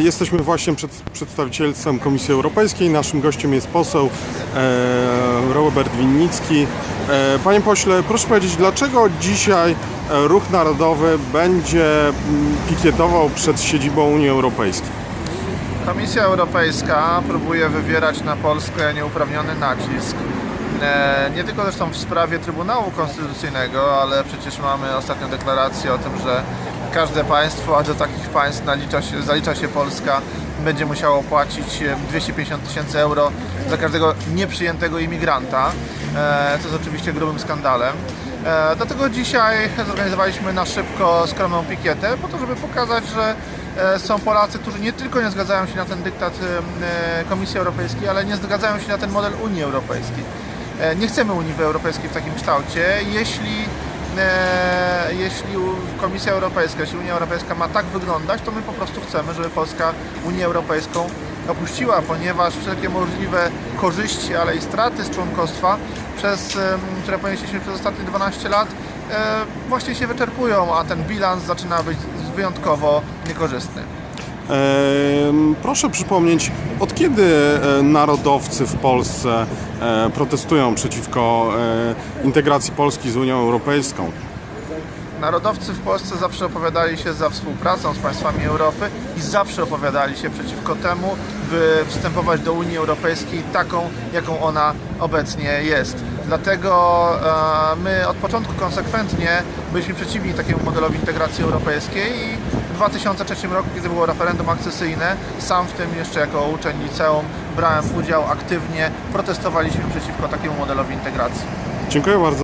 Jesteśmy właśnie przed przedstawicielstwem Komisji Europejskiej. Naszym gościem jest poseł e, Robert Winnicki. E, Panie pośle, proszę powiedzieć, dlaczego dzisiaj e, Ruch Narodowy będzie mm, pikietował przed siedzibą Unii Europejskiej? Komisja Europejska próbuje wywierać na Polskę nieuprawniony nacisk. E, Nie tylko zresztą w sprawie Trybunału Konstytucyjnego, ale przecież mamy ostatnią deklarację o tym, że każde państwo, a do takich państw nalicza się, zalicza się Polska, będzie musiało płacić e, 250 tysięcy euro za każdego nieprzyjętego imigranta, e, co jest oczywiście grubym skandalem. E, Dlatego dzisiaj zorganizowaliśmy na szybko skromną pikietę, po to, żeby pokazać, że e, są Polacy, którzy nie tylko nie zgadzają się na ten dyktat e, Komisji Europejskiej, ale nie zgadzają się na ten model Unii Europejskiej. E, Nie chcemy Unii Europejskiej w takim kształcie. Jeśli, e, jeśli Komisja Europejska, jeśli Unia Europejska ma tak wyglądać, to my po prostu chcemy, żeby Polska Unię Europejską opuściła, ponieważ wszelkie możliwe korzyści, ale i straty z członkostwa, przez, które ponieśliśmy przez ostatnie 12 lat, e, właśnie się wyczerpują, a ten bilans zaczyna być wyjątkowo niekorzystny. Proszę przypomnieć, od kiedy e, narodowcy w Polsce e, protestują przeciwko e, integracji Polski z Unią Europejską? Narodowcy w Polsce zawsze opowiadali się za współpracą z państwami Europy i zawsze opowiadali się przeciwko temu, by wstępować do Unii Europejskiej taką, jaką ona obecnie jest. Dlatego my od początku konsekwentnie byliśmy przeciwni takiemu modelowi integracji europejskiej i w 2003 roku, kiedy było referendum akcesyjne, sam w tym jeszcze jako uczeń liceum brałem udział aktywnie, protestowaliśmy przeciwko takiemu modelowi integracji. Dziękuję bardzo.